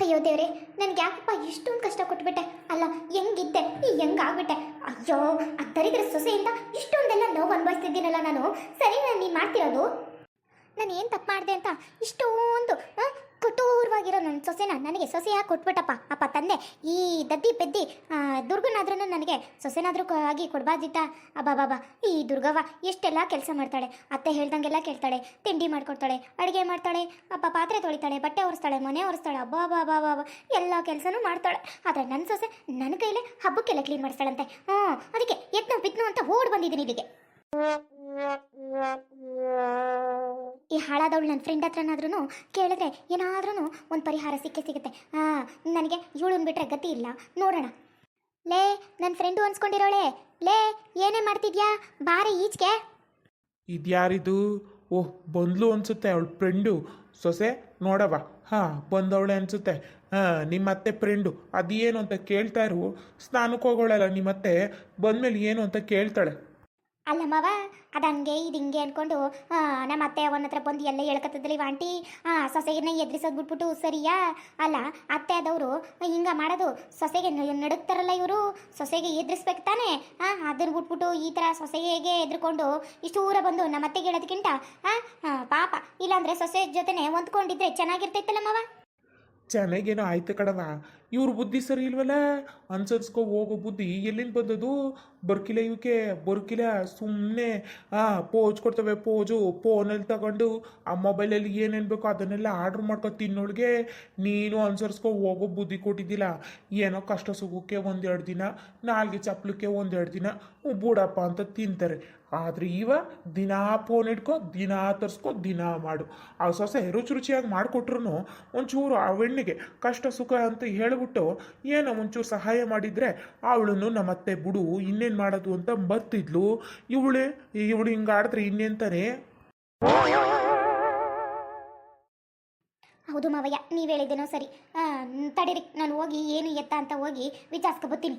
ಅಯ್ಯೋ ದೇವ್ರೆ, ನನಗೆ ಯಾಕಪ್ಪ ಇಷ್ಟೊಂದು ಕಷ್ಟ ಕೊಟ್ಬಿಟ್ಟೆ? ಅಲ್ಲ, ಹೆಂಗಿದ್ದೆ? ಈ ಹೆಂಗಾಗ್ಬಿಟ್ಟೆ? ಅಯ್ಯೋ ಆ ದರಿದ್ರ ಸೊಸೆಯಿಂದ ಇಷ್ಟೊಂದೆಲ್ಲ ನೋವು ಅನುಭವಿಸ್ತಿದ್ದೀನಲ್ಲ ನಾನು. ಸರಿ, ನಾನು ನೀನು ಮಾಡ್ತಿರೋದು? ನಾನು ಏನು ತಪ್ಪು ಮಾಡಿದೆ ಅಂತ? ಇಷ್ಟೊಂದು ಕಠೋರವಾಗಿರೋ ನನ್ನ ಸೊಸೆನ ನನಗೆ ಸೊಸೆಯಾಗಿ ಕೊಟ್ಬಿಟ್ಟಪ್ಪ? ಅಪ್ಪ ತಂದೆ, ಈ ದದ್ದಿ ಪೆದ್ದಿ ದುರ್ಗನಾದ್ರೂ ನನಗೆ ಸೊಸೆನಾದ್ರೂ ಆಗಿ ಕೊಡ್ಬಾರ್ದಿತ್ತ? ಅಬ್ಬಾ ಬಾಬಾ ಈ ದುರ್ಗವ್ವ ಎಷ್ಟೆಲ್ಲ ಕೆಲಸ ಮಾಡ್ತಾಳೆ, ಅತ್ತೆ ಹೇಳ್ದಂಗೆಲ್ಲ ಕೇಳ್ತಾಳೆ, ತಿಂಡಿ ಮಾಡ್ಕೊಡ್ತಾಳೆ, ಅಡುಗೆ ಮಾಡ್ತಾಳೆ, ಅಪ್ಪ ಪಾತ್ರೆ ತೊಳಿತಾಳೆ, ಬಟ್ಟೆ ಒರೆಸ್ತಾಳೆ, ಮನೆ ಒರೆಸ್ತಾಳೆ, ಅಬ್ಬಾ ಅಬ್ಬಾ ಅಬ್ಬಾ ಎಲ್ಲ ಕೆಲಸನೂ ಮಾಡ್ತಾಳೆ. ಆದರೆ ನನ್ನ ಸೊಸೆ ನನ್ನ ಕೈಲೇ ಹಬ್ಬಕ್ಕೆಲ್ಲ ಕ್ಲೀನ್ ಮಾಡಿಸ್ತಾಳಂತೆ. ಹ್ಞೂ ಅದಕ್ಕೆ ಎತ್ನೋ ಬಿತ್ನೋ ಅಂತ ಓಡ್ ಬಂದಿದ್ದೀನಿ ಇಲ್ಲಿಗೆ ಈ ಹಾಳಾದವಳು ನನ್ನ ಫ್ರೆಂಡ್ ಹತ್ರನಾದ್ರೂ ಕೇಳಿದ್ರೆ ಏನಾದ್ರೂ ಒಂದು ಪರಿಹಾರ ಸಿಕ್ಕೇ ಸಿಗುತ್ತೆ. ಹಾಂ ನನಗೆ ಇವಳನ್ನ ಬಿಟ್ರೆ ಗತಿ ಇಲ್ಲ. ನೋಡೋಣ. ಲೇ ನನ್ನ ಫ್ರೆಂಡು ಅನ್ಸ್ಕೊಂಡಿರೋಳೆ. ಲೇ, ಏನೇ ಮಾಡ್ತಿದ್ಯಾ? ಬಾರಿ ಈಚೆಗೆ ಇದ್ಯಾರಿದು? ಓಹ್, ಬಂದ್ಲು ಅನ್ಸುತ್ತೆ ಅವಳ ಫ್ರೆಂಡು ಸೊಸೆ ನೋಡವ ಹಾಂ, ಬಂದವಳೆ ಅನ್ಸುತ್ತೆ. ಹಾಂ, ನಿಮ್ಮತ್ತೆ ಫ್ರೆಂಡು ಅದೇನು ಅಂತ ಕೇಳ್ತಾ ಇರು. ಸ್ನಾನಕ್ಕೆ ಹೋಗೋಳಲ್ಲ ನಿಮ್ಮತ್ತೆ. ಬಂದಮೇಲೆ ಏನು ಅಂತ ಕೇಳ್ತಾಳೆ. ಅಲ್ಲ ಮಾವ ಅದು ಹಂಗೆ ಇದು ಹಿಂಗೆ ಅಂದ್ಕೊಂಡು ನಮ್ಮ ಅತ್ತೆ ಅವನ ಹತ್ರ ಬಂದು ಎಲ್ಲ ಹೇಳ್ಕತ್ತದ್ರಿ ಆಂಟಿ ಆ ಸೊಸೆಗೆ ಎದುರಿಸೋದು ಬಿಟ್ಬಿಟ್ಟು ಸರಿಯಾ? ಅಲ್ಲ, ಅತ್ತೆ ಆದವರು, ಹಿಂಗೆ ಮಾಡೋದು, ಸೊಸೆಗೆ ನಡುಕ್ತಾರಲ್ಲ ಇವರು, ಸೊಸೆಗೆ ಎದುರಿಸ್ಬೇಕು ತಾನೇ? ಹಾಂ ಅದನ್ನ ಬಿಟ್ಬಿಟ್ಟು ಈ ಥರ ಸೊಸೆಗೆ ಎದ್ರುಕೊಂಡು ಇಷ್ಟು ಊರ ಬಂದು ನಮ್ಮ ಅತ್ತೆಗೆ ಹೇಳೋದಕ್ಕಿಂತ ಹಾಂ ಪಾಪ. ಇಲ್ಲಾಂದ್ರೆ ಸೊಸೆ ಜೊತೆನೆ ಹೊಂದ್ಕೊಂಡಿದ್ರೆ ಚೆನ್ನಾಗಿರ್ತೈತಲ್ಲ ಮಾವ ಚೆನ್ನಾಗೇನೋ ಆಯ್ತು ಕಡವ ಇವ್ರ ಬುದ್ಧಿ ಸರಿ ಇಲ್ವಲ್ಲ? ಅನ್ಸರ್ಸ್ಕೊ ಹೋಗೋ ಬುದ್ಧಿ ಎಲ್ಲಿಂದ ಬಂದದು ಬರ್ಕಿಲ್ಲ ಇವಕ್ಕೆ ಬರ್ಕಿಲ್ಲ ಸುಮ್ಮನೆ ಆ, ಪೋಜ್ ಕೊಡ್ತವೆ, ಪೋಜು, ಫೋನಲ್ಲಿ ತಗೊಂಡು ಆ ಮೊಬೈಲಲ್ಲಿ ಏನೇನು ಬೇಕೋ ಅದನ್ನೆಲ್ಲ ಆರ್ಡ್ರ್ ಮಾಡ್ಕೊ ತಿನ್ನೋಳಿಗೆ ನೀನು ಅನ್ಸರ್ಸ್ಕೊ ಹೋಗೋ ಬುದ್ಧಿ ಕೊಟ್ಟಿದ್ದಿಲ್ಲ. ಏನೋ ಕಷ್ಟ ಸುಖಕ್ಕೆ ಒಂದೆರಡು ದಿನ, ನಾಲ್ಗೆ ಚಪ್ಲಕ್ಕೆ ಒಂದೆರಡು ದಿನ ಬೂಡಪ್ಪ ಅಂತ ತಿಂತಾರೆ. ಆದರೆ ಇವ ದಿನಾ ಫೋನ್ ಇಟ್ಕೊ ದಿನಾ ತರಿಸ್ಕೊ, ದಿನಾ ಮಾಡು. ಆ ಸೊಸೆ ರುಚಿ ರುಚಿಯಾಗಿ ಮಾಡಿಕೊಟ್ರು ಒಂಚೂರು ಆ ಹೆಣ್ಣಿಗೆ ಕಷ್ಟ ಸುಖ ಅಂತ ಹೇಳ್ಬಿಟ್ಟು, ಏನೋ ಒಂಚೂರು ಸಹಾಯ ಮಾಡಿದರೆ ಅವಳನ್ನು ನಮ್ಮತ್ತೆ ಬಿಡು, ಇನ್ನೇನು ಮಾಡೋದು ಅಂತ ಬರ್ತಿದ್ಲು. ಇವಳೆ, ಇವಳು ಹಿಂಗೆ ಆಡಿದ್ರೆ ಇನ್ನೇಂತಾನೆ? ಹೌದು ಮಾವಯ್ಯ, ನೀವು ಹೇಳಿದ್ದೇನೋ ಸರಿ. ತಡೀರಿ, ನಾನು ಹೋಗಿ ಏನು ಎತ್ತ ಅಂತ ಹೋಗಿ ವಿಚಾರಿಸ್ಕೊ ಬರ್ತೀನಿ.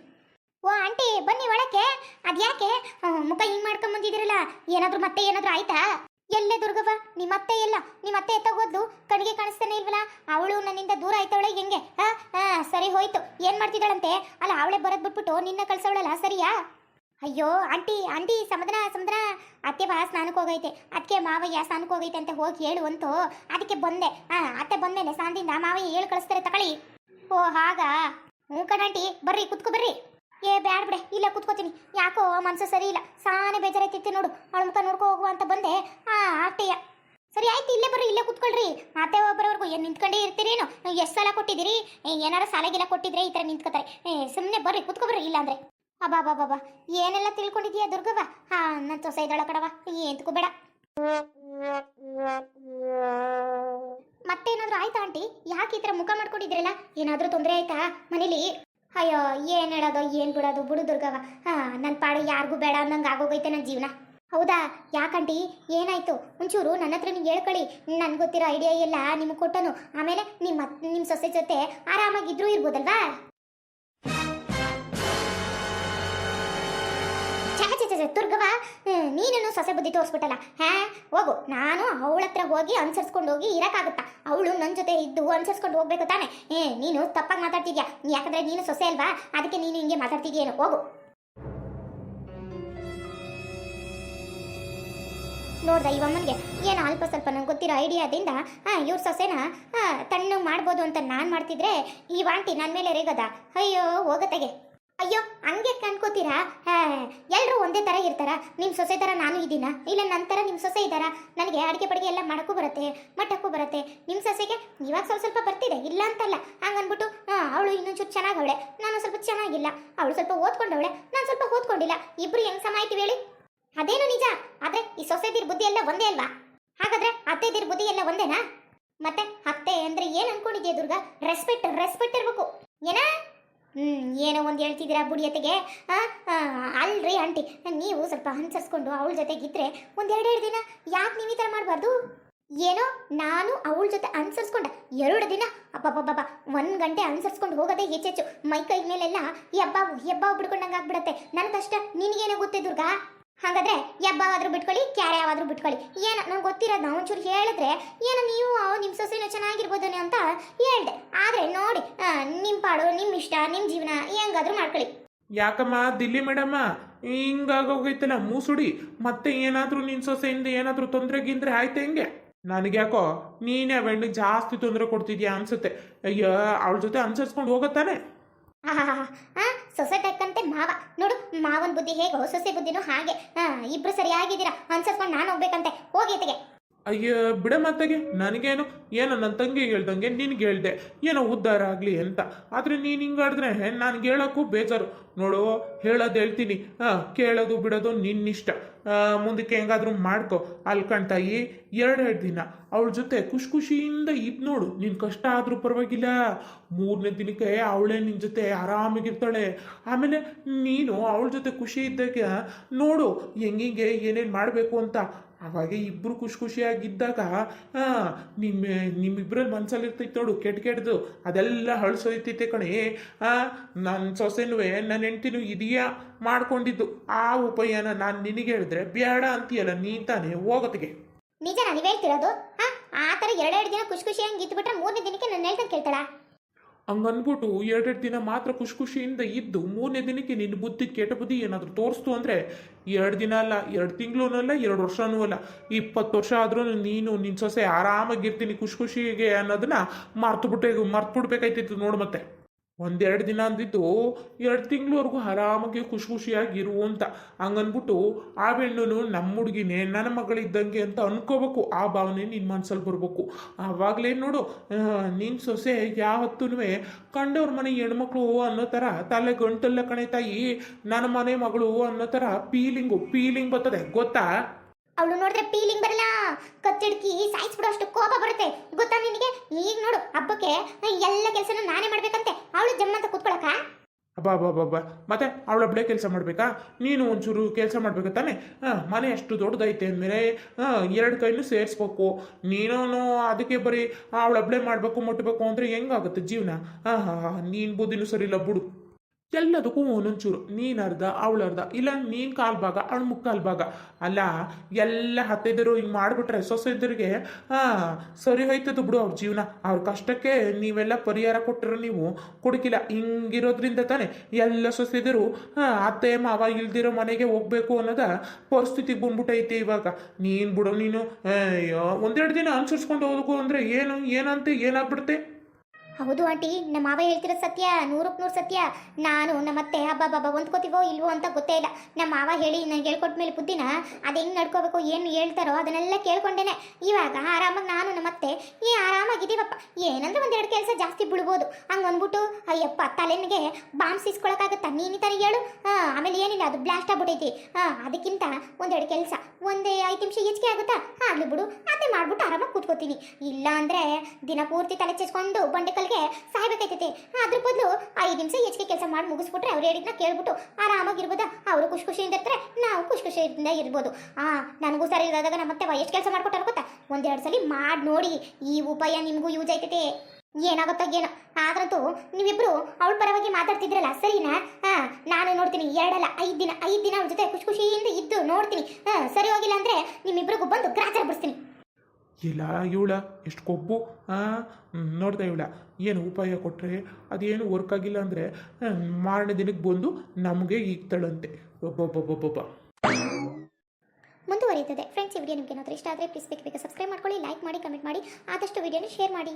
ಓ, ಆಂಟಿ, ಬನ್ನಿ ಒಳಕ್ಕೆ. ಅದ್ಯಾಕೆ? ಮುಖ ಹಿಂಗ್ ಮಾಡ್ಕೊಂಡ್ ಬಂದಿದಿರಲ್ಲ ಏನಾದ್ರು ಮತ್ತೆ ಏನಾದರೂ ಆಯ್ತಾ? ಎಲ್ಲೇ ದುರ್ಗವ್ವ? ನಿಮ್ಮ ಅತ್ತೆ ಎಲ್ಲ? ನಿಮ್ಮ ಅತ್ತೆ ಎತ್ತಗೋದ್ಲು ಕಣ್ಣಿಗೆ ಕಾಣಿಸ್ತಾನೆ ಇಲ್ವಲ್ಲ? ಅವಳು ನನ್ನಿಂದ ದೂರ ಆಯ್ತವಳೆ ಹೆಂಗೆ? ಹಾ? ಹಾ, ಸರಿ ಹೋಯ್ತು. ಏನ್ ಮಾಡ್ತಿದ್ದಾಳಂತೆ? ಅಲ್ಲ, ಅವಳೆ ಬರದ್ ಬಿಟ್ಬಿಟ್ಟು ನಿನ್ನ ಕಳ್ಸವಳಲ್ಲ, ಸರಿಯಾ? ಅಯ್ಯೋ, ಆಂಟಿ ಆಂಟಿ ಸಮುದ್ರ ಸಮುದ್ರ ಅತ್ತೆ ಬಾ, ಸ್ನಾನಕ್ಕೆ ಹೋಗೈತೆ. ಅದಕ್ಕೆ ಮಾವಯ್ಯ ಸ್ನಾನಕ್ಕೆ ಹೋಗೈತೆ ಅಂತ ಹೋಗಿ ಹೇಳುವಂತು ಅದಕ್ಕೆ ಬಂದೆ. ಆ ಅತ್ತೆ ಬಂದ್ಮೇಲೆ ಸ್ನಾನದಿಂದ ಮಾವಯ್ಯ ಹೇಳಿ ಕಳಿಸ್ತಾರೆ, ತಗೊಳ್ಳಿ. ಓ, ಹಾಗಾ? ಹ್ಞೂ ಕಣಾಂಟಿ ಬರ್ರಿ, ಕುತ್ಕೊ ಬರ್ರಿ. ಇಲ್ಲ ಕುತ್ಕೋತೀನಿ. ಯಾಕೋ ಮನಸ್ಸು ಸರಿ ಇಲ್ಲ. ಸಾನೆ ಬೇಜಾರೈತಿತ್ತು ನೋಡು. ಅವಳ ಮುಖ ನೋಡ್ಕೋ ಹೋಗುವ ಅಂತ ಬಂದೆ. ಆ ಆಟೆಯ ಸರಿ, ಆಯ್ತು, ಇಲ್ಲೇ ಬರ್ರಿ, ಇಲ್ಲೇ ಕುತ್ಕೊಳ್ರಿ. ಮತ್ತೆ ಒಬ್ಬರವರೆಗೂ ಏನು ನಿಂತ್ಕೊಂಡೇ ಇರ್ತೀರೇನು? ಎಷ್ಟು ಸಲ ಕೊಟ್ಟಿದ್ದೀರಿ? ಏನಾರ ಸಾಲಾಗಿಲ್ಲ ಕೊಟ್ಟಿದ್ರೆ ಈ ಥರ ನಿಂತ್ಕೋತಾರೆ. ಸುಮ್ಮನೆ ಬರ್ರಿ ಕುತ್ಕೊಬರ್ರಿ ಇಲ್ಲ ಇಲ್ಲಾಂದ್ರೆ ಅಬ್ಬಾ ಬಾ ಬಾ ಏನೆಲ್ಲ ತಿಳ್ಕೊಂಡಿದ್ಯಾ ದುರ್ಗವ್ವ? ಹಾ ನನ್ನ ಸೊಸೆ ಇದ್ದಾಳ ಕಡವ ಏನ್ಕೋಬೇಡ ಬೇಡ. ಮತ್ತೇನಾದ್ರೂ ಆಯ್ತಾ, ಆಂಟಿ? ಯಾಕೆ ಈ ಥರ ಮುಖ ಮಾಡ್ಕೊಂಡಿದ್ರಲ್ಲ ಏನಾದ್ರೂ ತೊಂದರೆ ಆಯ್ತಾ ಮನೇಲಿ? ಅಯ್ಯೋ, ಏನ್ ಹೇಳೋದು, ಏನ್ ಬಿಡೋದು? ಬಿಡು ದುರ್ಗವ್ವ. ಹಾ ನನ್ನ ಪಾಡು ಯಾರಿಗೂ ಬೇಡ ಅನ್ನಂಗೆ ಆಗೋಗೈತೆ ನನ್ನ ಜೀವನ. ಹೌದಾ? ಯಾಕಂಟಿ? ಏನಾಯ್ತು? ಒಂಚೂರು ನನ್ನ ಹತ್ರ ನೀವು ಹೇಳ್ಕೊಳ್ಳಿ. ನನ್ಗೆ ಗೊತ್ತಿರೋ ಐಡಿಯಾ ಎಲ್ಲ ನಿಮ್ಗೆ ಕೊಟ್ಟನು. ಆಮೇಲೆ ನಿಮ್ಮ ನಿಮ್ಮ ಸೊಸೆ ಜೊತೆ ಆರಾಮಾಗಿದ್ರೂ ಇರ್ಬೋದಲ್ವಾ? ಹ್ಮ್, ನೀನು ಸೊಸೆ ಬುದ್ಧಿ ತೋರಿಸ್ಬಿಟ್ಟಲ್ಲ ಹಾ? ಹೋಗು. ನಾನು ಅವಳ ಹತ್ರ ಹೋಗಿ ಅನ್ಸರ್ಸ್ಕೊಂಡು ಹೋಗಿ ಇರಕ್ಕಾಗುತ್ತಾ? ಅವಳು ನನ್ನ ಜೊತೆ ಇದ್ದು ಅನ್ಸರ್ಸ್ಕೊಂಡು ಹೋಗ್ಬೇಕು ತಾನೆ? ಏ ನೀನು ತಪ್ಪಾಗಿ ಮಾತಾಡ್ತಿದ್ಯಾ? ಯಾಕಂದ್ರೆ ನೀನು ಸೊಸೆ ಅಲ್ವಾ? ಅದಕ್ಕೆ ನೀನು ಹಿಂಗೆ ಮಾತಾಡ್ತಿದ್ಯೇನು? ಹೋಗು. ನೋಡ್ದ ಇವಮ್ಮನ್ಗೆ ಏನು ಅಲ್ಪ ಸ್ವಲ್ಪ ನಂಗೆ ಗೊತ್ತಿರೋ ಐಡಿಯಾದಿಂದ ಇವ್ರ ಸೊಸೆನ ತಣ್ಣಗೆ ಮಾಡ್ಬೋದು ಅಂತ ನಾನು ಮಾಡ್ತಿದ್ರೆ ಈ ವಾಂಟಿ ನನ್ನ ಮೇಲೆ ರೇಗದ? ಅಯ್ಯೋ ಹೋಗತ್ತೆಗೆ ಅಯ್ಯೋ, ಹಂಗೆ ಕಣ್ಕೋತೀರಾ ಎಲ್ಲರೂ ಒಂದೇ ಥರ ಇರ್ತಾರ? ನಿಮ್ಮ ಸೊಸೆ ಥರ ನಾನು ಇದ್ದೀನ? ಇಲ್ಲ ನನ್ನ ಥರ ನಿಮ್ಮ ಸೊಸೆ ಇದ್ದಾರ? ನನಗೆ ಅಡುಗೆ ಪಡಿಗೆ ಎಲ್ಲ ಮಾಡೋಕ್ಕೂ ಬರುತ್ತೆ ಮಟ್ಟಕ್ಕೂ ಬರುತ್ತೆ. ನಿಮ್ಮ ಸೊಸೆಗೆ ಇವಾಗ ಸ್ವಲ್ಪ ಸ್ವಲ್ಪ ಬರ್ತಿದೆ, ಇಲ್ಲ ಅಂತಲ್ಲ. ಹಂಗನ್ಬಿಟ್ಟು, ಹಾಂ, ಅವಳು ಇನ್ನೊಂಚೂರು ಚೆನ್ನಾಗವಳೆ. ನಾನು ಸ್ವಲ್ಪ ಚೆನ್ನಾಗಿಲ್ಲ. ಅವಳು ಸ್ವಲ್ಪ ಓದ್ಕೊಂಡವಳೆ. ನಾನು ಸ್ವಲ್ಪ ಓದ್ಕೊಂಡಿಲ್ಲ. ಇಬ್ರು ಹೆಂಗ್ ಸಮ ಹೇಳಿ? ಅದೇನು ನಿಜ? ಆದ್ರೆ ಈ ಸೊಸೆದಿರ್ ಬುದ್ಧಿ ಎಲ್ಲ ಒಂದೇ ಅಲ್ವಾ? ಹಾಗಾದ್ರೆ ಅತ್ತೆದಿರ್ ಬುದ್ಧಿ ಎಲ್ಲ ಒಂದೇನಾ? ಮತ್ತೆ ಅತ್ತೆ ಅಂದ್ರೆ ಏನು ಅನ್ಕೊಂಡಿದ್ಯಾ ದುರ್ಗ? ರೆಸ್ಪೆಕ್ಟ್ ರೆಸ್ಪೆಕ್ಟ್ ಇರಬೇಕು. ಏನ? ಹ್ಮ್, ಏನೋ ಒಂದು ಹೇಳ್ತಿದ್ದೀರಾ ಬುಡಿಯತೆಗೆ ಅಲ್ರಿ ಆಂಟಿ. ನೀವು ಸ್ವಲ್ಪ ಅನುಸರಿಸ್ಕೊಂಡು ಅವಳ ಜೊತೆಗಿದ್ರೆ ಒಂದು ಎರಡೆರಡು ದಿನ ಯಾಕೆ ನೀವು ಈ ಥರ ಮಾಡಬಾರ್ದು? ಏನೋ ನಾನು ಅವಳ ಜೊತೆ ಅನುಸರಿಸ್ಕೊಂಡ ಎರಡು ದಿನ. ಅಬ್ಬಬ್ಬಬ್ಬ ಒಂದು ಗಂಟೆ ಅನುಸರಿಸ್ಕೊಂಡು ಹೋಗೋದೇ ಹೆಚ್ಚೆಚ್ಚು ಮೈ ಕೈ ಮೇಲೆಲ್ಲ ಎಬ್ಬಾವು ಎಬ್ಬಾವು ಬಿಡ್ಕೊಂಡಂಗೆ ಆಗ್ಬಿಡತ್ತೆ. ನನಗಷ್ಟ, ನಿನಗೇನೋ ಗೊತ್ತೇ ದುರ್ಗಾ? ಹಾಗಾದ್ರೆ ಎಬ್ಬಾವಾದ್ರೂ ಬಿಟ್ಕೊಳ್ಳಿ ಕ್ಯಾರೆ ಯಾವಾದ್ರೂ ಬಿಟ್ಕೊಳ್ಳಿ. ಏನು ನಂಗೆ ಗೊತ್ತಿರೋದು ಒಂಚೂರು ಹೇಳಿದ್ರೆ, ಏನು ನೀವು ನಿಮ್ಮ ಸೊಸೆನೂ ಚೆನ್ನಾಗಿರ್ಬೋದೇನೋ ಅಂತ ಹೇಳ್ದೆ. ಆದ್ರೆ ನೋಡಿ ನಿಮ್ಮ ಪಾಡು ನಿಮ್ಮ ಇಷ್ಟ ನಿಮ್ಮ ಜೀವನ ಹೆಂಗಾದ್ರೂ ಮಾಡ್ಕೊಳ್ಳಿ. ಯಾಕಮ್ಮ, ದಿಲ್ಲಿ ಮೇಡಮ್ಮ? ಹಿಂಗಾಗೋಗೈತಲ್ಲ, ಮೂಸುಡಿ. ಮತ್ತೆ ಏನಾದ್ರೂ ನಿನ್ ಸೊಸೆಯಿಂದ ಏನಾದ್ರೂ ತೊಂದರೆ ಗಿಂದ್ರೆ ಆಯ್ತು ಹೆಂಗೆ? ನನಗ್ಯಾಕೋ, ನೀನೇ ಬೆಣ್ಣಿಗೆ ಜಾಸ್ತಿ ತೊಂದರೆ ಕೊಡ್ತಿದ್ಯಾ ಅನ್ಸುತ್ತೆ. ಅಯ್ಯೋ, ಅವಳ ಜೊತೆ ಅನುಸರಿಸ್ಕೊಂಡು ಹೋಗತ್ತಾನೆ ಸೊಸೆ ಟಕ್ಕಂತೆ ಮಾವ. ನೋಡು, ಮಾವನ್ ಬುದ್ಧಿ ಹೇಗೋ, ಸೊಸೆ ಬುದ್ಧಿನೂ ಹಾಗೆ. ಇಬ್ರು ಸರಿಯಾಗಿದ್ದೀರಾ? ಅನ್ಸಸ್ಕೊಂಡು ನಾನು ಹೋಗ್ಬೇಕಂತೆ. ಹೋಗಿ ಅಯ್ಯೋ, ಬಿಡ ಮತ್ತಗೆ ನನಗೇನು? ಏನೋ ನನ್ನ ತಂಗಿ ಹೇಳ್ದಂಗೆ ನಿನ್ಗೆ ಹೇಳ್ದೆ. ಏನೋ ಉದ್ಧಾರ ಆಗಲಿ ಅಂತ. ಆದರೆ ನೀನು ಹಿಂಗಾಡಿದ್ರೆ ನನಗೆ ಹೇಳೋಕ್ಕೂ ಬೇಜಾರು. ನೋಡು, ಹೇಳೋದು ಹೇಳ್ತೀನಿ. ಹಾಂ ಕೇಳೋದು ಬಿಡೋದು ನಿನ್ನಿಷ್ಟ. ಮುಂದಕ್ಕೆ ಹೆಂಗಾದ್ರೂ ಮಾಡ್ಕೊ. ಅಲ್ಕಣ್ತಾಯಿ ಎರಡೆರಡು ದಿನ ಅವಳ ಜೊತೆ ಖುಷಿ ಖುಷಿಯಿಂದ ಇದ್ ನೋಡು. ನಿನ್ ಕಷ್ಟ ಆದರೂ ಪರವಾಗಿಲ್ಲ. ಮೂರನೇ ದಿನಕ್ಕೆ ಅವಳೇ ನಿನ್ನ ಜೊತೆ ಆರಾಮಾಗಿರ್ತಾಳೆ. ಆಮೇಲೆ ನೀನು ಅವಳ ಜೊತೆ ಖುಷಿ ಇದ್ದಾಗ ನೋಡು ಹೆಂಗಿಂಗೆ ಏನೇನು ಮಾಡಬೇಕು ಅಂತ. ಅವಾಗ ಇಬ್ಬರು ಖುಷಿ ಖುಷಿಯಾಗಿದ್ದಾಗ, ಹಾಂ, ನಿಮ್ಮ ನಿಮ್ಮಿಬ್ಬರಲ್ಲಿ ಮನ್ಸಲ್ಲಿ ಇರ್ತೈತೆ ನೋಡು, ಕೆಟ್ಟ ಕೆಟ್ಟದು ಅದೆಲ್ಲ ಹಳ್ಸೋಯ್ತೈತೆ ಕಣೆ. ಆ ನನ್ನ ಸೊಸೆನೂ ನನ್ನ ಹೆಂಡ್ತಿನೂ ಇದೆಯಾ ಮಾಡ್ಕೊಂಡಿದ್ದು. ಆ ಉಪಾಯನ ನಾನು ನಿನಗೆ ಹೇಳಿದ್ರೆ ಬೇಡ ಅಂತೀಯಲ್ಲ ನೀ ತಾನೇ ಹೋಗತ್ತಿಗೆ ನಿಜ ನಾನು ಹೇಳ್ತಿರೋದು? ಹಾಂ, ಆ ಥರ ಎರಡೆರಡು ದಿನ ಖುಷಿ ಖುಷಿಯಾಗಿ ಇದ್ಬಿಟ್ರೆ ಮೂರನೇ ದಿನಕ್ಕೆ ನನ್ನ ಹೇಳ್ದಂಗೆ ಕೇಳ್ತಾಳ? ಹಂಗನ್ಬಿಟ್ಟು ಎರಡೆರಡು ದಿನ ಮಾತ್ರ ಖುಷಿ ಖುಷಿಯಿಂದ ಇದ್ದು ಮೂರನೇ ದಿನಕ್ಕೆ ನಿನ್ನ ಬುದ್ಧಿ ಕೆಟ್ಟ ಬುದ್ಧಿ ಏನಾದರೂ ತೋರಿಸ್ತು ಅಂದರೆ ಎರಡು ದಿನ ಅಲ್ಲ, ಎರಡು ತಿಂಗಳೂ ಅಲ್ಲ, ಎರಡು ವರ್ಷನೂ ಅಲ್ಲ, ಇಪ್ಪತ್ತು ವರ್ಷ ಆದ್ರೂ ನೀನು ನಿನ್ನ ಸೊಸೆ ಆರಾಮಾಗಿರ್ತೀನಿ ಖುಷಿ ಖುಷಿಗೆ ಅನ್ನೋದನ್ನ ಮರ್ತು ಬಿಟ್ಟೆ ಮರ್ತು ಬಿಡ್ಬೇಕಾಯ್ತಿತ್ತು ನೋಡು ಮತ್ತೆ. ಒಂದೆರಡು ದಿನ ಅಂದಿದ್ದು, ಎರಡು ತಿಂಗಳವರೆಗೂ ಆರಾಮಾಗಿ ಖುಷಿ ಖುಷಿಯಾಗಿ ಇರು ಅಂತ. ಹಂಗನ್ಬಿಟ್ಟು ಆ ಬೆಣ್ಣು ನಮ್ಮ ಹುಡುಗಿನೇ, ನನ್ನ ಮಗಳಿದ್ದಂಗೆ ಅಂತ ಅನ್ಕೋಬೇಕು. ಆ ಭಾವನೆ ನಿನ್ನ ಮನ್ಸಲ್ಲಿ ಬರಬೇಕು. ಆವಾಗಲೇ ನೋಡು ನಿನ್ನ ಸೊಸೆ ಯಾವತ್ತೂ ಕಂಡವ್ರ ಮನೆ ಹೆಣ್ಮಕ್ಳು ಅನ್ನೋ ಥರ ತಲೆ ಗಂಟಲ್ಲ ಕಣೆ ತಾಯಿ, ನನ್ನ ಮನೆ ಮಗಳು ಅನ್ನೋ ಥರ ಫೀಲಿಂಗು ಫೀಲಿಂಗ್ ಬರ್ತದೆ. ಗೊತ್ತಾ? ಅವಳು ನೋಡಿದ್ರೆ ಪೀಲಿಂಗ್ ಬರಲ್ಲ. ಕತ್ತಿಡ್ಕಿ ಸಾಯಿಸ್ಬಿಡೋ ಅಷ್ಟು ಕೋಪ ಬರುತ್ತೆ. ಗೊತ್ತಾ ನಿನಗೆ? ಈಗ ನೋಡು, ಹಬ್ಬಕ್ಕೆ ಎಲ್ಲ ಕೆಲಸನೂ ನಾನೇ ಮಾಡ್ಬೇಕಂತೆ. ಅವಳು ಜಮ್ಮಂತ ಕೂತ್ಕೊಳಕ ಅಬ್ಬಾ ಅಬ್ಬಾ ಅಬ್ಬಾ ಮತ್ತೆ ಅವಳೊಬ್ಳೆ ಕೆಲಸ ಮಾಡಬೇಕಾ? ನೀನು ಒಂಚೂರು ಕೆಲಸ ಮಾಡ್ಬೇಕು ತಾನೆ? ಹಾಂ, ಮನೆ ಅಷ್ಟು ದೊಡ್ಡದೈತೆ ಹಾಂ, ಎರಡು ಕೈಲೂ ಸೇರಿಸ್ಬೇಕು. ನೀನು ಅದಕ್ಕೆ ಬರೀ ಅವಳೊಬ್ಳೆ ಮಾಡಬೇಕು ಮುಟ್ಟಬೇಕು ಅಂದರೆ ಹೆಂಗಾಗುತ್ತೆ ಜೀವನ? ಹಾಂ ನೀನು ಬುದ್ಧಿನೂ ಸರಿ ಇಲ್ಲ ಬಿಡು. ಎಲ್ಲದಕ್ಕೂ ಒಂದೊಂಚೂರು ನೀನು ಅರ್ಧ, ಅವಳು ಅರ್ಧ, ಇಲ್ಲ ನೀನು ಕಾಲು ಭಾಗ, ಅವಳು ಮುಕ್ಕಾಲು ಭಾಗ. ಅಲ್ಲ, ಎಲ್ಲ ಹತ್ತಿದ್ರು ಹಿಂಗೆ ಮಾಡಿಬಿಟ್ರೆ ಸೊಸೆದರಿಗೆ, ಹಾಂ, ಸರಿ ಹೋಯ್ತದ ಬಿಡು ಅವ್ರ ಜೀವನ. ಅವ್ರ ಕಷ್ಟಕ್ಕೆ ನೀವೆಲ್ಲ ಪರಿಹಾರ ಕೊಟ್ಟರು ನೀವು ಕೊಡಕಿಲ್ಲ. ಹಿಂಗಿರೋದ್ರಿಂದ ತಾನೇ ಎಲ್ಲ ಸೊಸೆದರು, ಹಾಂ, ಅತ್ತೆ, ಮಾವ ಇಲ್ದಿರೋ ಮನೆಗೆ ಹೋಗ್ಬೇಕು ಅನ್ನೋದ ಪರಿಸ್ಥಿತಿಗೆ ಬಂದ್ಬಿಟ್ಟೈತೆ ಇವಾಗ. ನೀನು ಬಿಡು ನೀನು. ಅಯ್ಯೋ, ಒಂದೆರಡು ದಿನ ಅನುಸರಿಸ್ಕೊಂಡು ಹೋಗಬೇಕು ಅಂದರೆ ಏನು, ಏನಂತೆ ಏನಾಗ್ಬಿಡುತ್ತೆ? ಹೌದು ಆಂಟಿ, ನಮ್ಮ ಮಾವ ಹೇಳ್ತಿರೋದು ಸತ್ಯ, ನೂರಕ್ಕೆ ನೂರು ಸತ್ಯ. ನಾನು, ನಮ್ಮತ್ತೆ ಹಬ್ಬ ಬಾಬಾ ಹೊಂದ್ಕೋತೀವೋ ಇಲ್ವೋ ಅಂತ ಗೊತ್ತೇ ಇಲ್ಲ. ನಮ್ಮ ಮಾವ ಹೇಳಿ ನಂಗೆ ಹೇಳ್ಕೊಟ್ಟ ಮೇಲೆ ಬುದ್ಧಿನ ಅದು ನಡ್ಕೋಬೇಕು, ಏನು ಹೇಳ್ತಾರೋ ಅದನ್ನೆಲ್ಲ ಕೇಳ್ಕೊಂಡೇನೆ. ಇವಾಗ ಆರಾಮಾಗಿ ನಾನು ನಮ್ಮ ಅತ್ತೆ ಈ ಆರಾಮಾಗಿದ್ದೀವಪ್ಪ. ಏನಂದ್ರೆ ಒಂದೆರಡು ಕೆಲಸ ಜಾಸ್ತಿ ಬಿಡ್ಬೋದು ಹಂಗೆ ಅಂದ್ಬಿಟ್ಟು ಅಯ್ಯಪ್ಪ, ತಲೆನಿಗೆ ಬಾಂಬ್ ಸಿಸ್ಕೊಳಕ್ಕಾಗತ್ತಾ? ನೀನು ತರ ಹೇಳು. ಆಮೇಲೆ ಏನಿಲ್ಲ, ಅದು ಬ್ಲಾಸ್ಟ್ ಆಗ್ಬಿಟ್ಟೈತಿ ಅದಕ್ಕಿಂತ ಒಂದೆರಡು ಕೆಲಸ. ಒಂದೇ ಐದು ನಿಮಿಷ ಹೆಚ್ಚಿಗೆ ಆಗುತ್ತಾ? ಆಗಲಿ ಬಿಡು. ಆರಾಮಾಗಿ ಕೂತ್ಕೋತೀನಿ ಇಲ್ಲ ಅಂದ್ರೆ ದಿನ ಪೂರ್ತಿ ತಲೆ ಚೆಚ್ಕೊಂಡು ಬಂಡೆಕಲ್ಗೆ ಸಾಯ್ಬೇಕಾಯ್ತೈತೆ. ಅದ್ರ ಬದಲು ಐದು ನಿಮಿಷ ಹೆಚ್ಚಿಗೆ ಕೆಲಸ ಮಾಡಿ ಮುಗಿಸ್ಬಿಟ್ರೆ ಅವ್ರು ಹೇಳಿದ್ನ ಕೇಳ್ಬಿಟ್ಟು ಆರಾಮಾಗಿರ್ಬೋದಾ ಅವರು ಖುಷಿ ಖುಷಿಯಿಂದ ಇರ್ತಾರೆ, ನಾವು ಖುಷಿ ಖುಷಿಯಿಂದ ಇರ್ಬೋದು. ಆ, ನನಗೂ ಸರಿ ಇಲ್ಲದಾಗ ನಮ್ಮ ಮತ್ತೆ ಎಷ್ಟು ಕೆಲಸ ಮಾಡ್ಕೊಟ್ಟಾರ ಗೊತ್ತಾ? ಒಂದೆರಡು ಸಲ ಮಾಡಿ ನೋಡಿ, ಈ ಉಪಾಯ ನಿಮಗೂ ಯೂಸ್ ಆಯ್ತೈತೆ. ಏನಾಗುತ್ತೋ ಏನೋ. ಆದ್ರಂತೂ ನೀವಿಬ್ರು ಅವಳ ಪರವಾಗಿ ಮಾತಾಡ್ತಿದ್ರಲ್ಲ, ಸರಿನಾ? ಹಾ ನಾನು ನೋಡ್ತೀನಿ, ಎರಡಲ್ಲ, ಐದು ದಿನ ಐದು ದಿನ ಅವ್ರ ಜೊತೆ ಖುಷಿ ಖುಷಿಯಿಂದ ಇದ್ದು ನೋಡ್ತೀನಿ. ಹಾ ಸರಿ ಹೋಗಿಲ್ಲ ಅಂದ್ರೆ ನಿಮ್ಮಿಬ್ರಿಗೂ ಬಂದು ಗ್ರಾಚಾರ ಬಿಡಿಸ್ತೀನಿ. ಇಲ್ಲ, ಇವಳ ಎಷ್ಟು ಕೊಬ್ಬು? ನೋಡ್ತಾ ಇವಳ. ಏನು ಉಪಾಯ ಕೊಟ್ಟರೆ ಅದೇನು ವರ್ಕ್ ಆಗಿಲ್ಲ ಅಂದರೆ ಮಾರನೇ ದಿನಕ್ಕೆ ಬಂದು ನಮಗೆ ಈಗ್ತಾಳಂತೆ. ಒಬ್ಬೊಬ್ಬೊಬ್ಬೊಬ್ಬ ಮುಂದುವರಿಯುತ್ತದೆ. ಫ್ರೆಂಡ್ಸ್ ಈ ವಿಡಿಯೋ ನಿಮಗೆ ಏನಾದರೂ ಇಷ್ಟ ಆದರೆ ಪ್ಲೀಸ್ ಬೇಕು ಸಬ್ಸ್ಕ್ರೈಬ್ ಮಾಡ್ಕೊಳ್ಳಿ ಲೈಕ್ ಮಾಡಿ ಕಮೆಂಟ್ ಮಾಡಿ, ಆದಷ್ಟು ವಿಡಿಯೋನ ಶೇರ್ ಮಾಡಿ.